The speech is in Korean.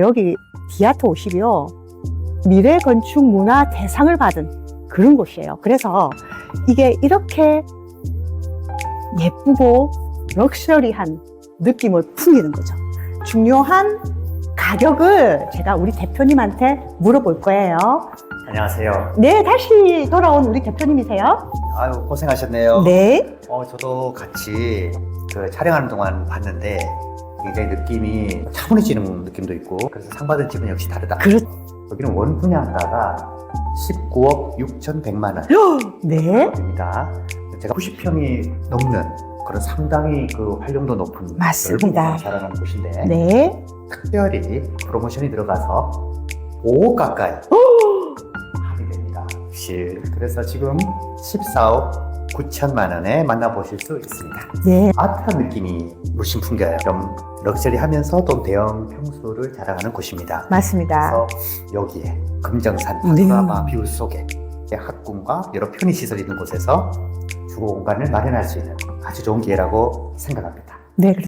여기 디아트 50이요. 미래 건축 문화 대상을 받은 그런 곳이에요. 그래서 이게 이렇게 예쁘고 럭셔리한 느낌을 풍기는 거죠. 중요한 가격을 제가 우리 대표님한테 물어볼 거예요. 안녕하세요. 네, 다시 돌아온 우리 대표님이세요? 아유 고생하셨네요. 네. 어 저도 같이 그 촬영하는 동안 봤는데 굉장히 느낌이 차분해지는 느낌도 있고 그래서 상 받은 집은 역시 다르다. 그렇, 여기는 원 분양가가 19억 6,100만 네. 원입니다. 제가 90평이 넘는 그런 상당히 그 활용도 높은 맞습니다. 넓은 자랑하는 곳인데 네. 특별히 프로모션이 들어가서 5억 가까이 할인이 됩니다. 실 그래서 지금 14억 9천만 원에 만나보실 수 있습니다. 네. 아트한 느낌이 물씬 풍겨요. 좀 럭셔리하면서 또 대형 평수를 자랑하는 곳입니다. 맞습니다. 그래서 여기에 금정산 네. 파노라마 뷰 속에 학군과 여러 편의시설이 있는 곳에서 주거 공간을 마련할 수 있는 아주 좋은 기회라고 생각합니다. 네.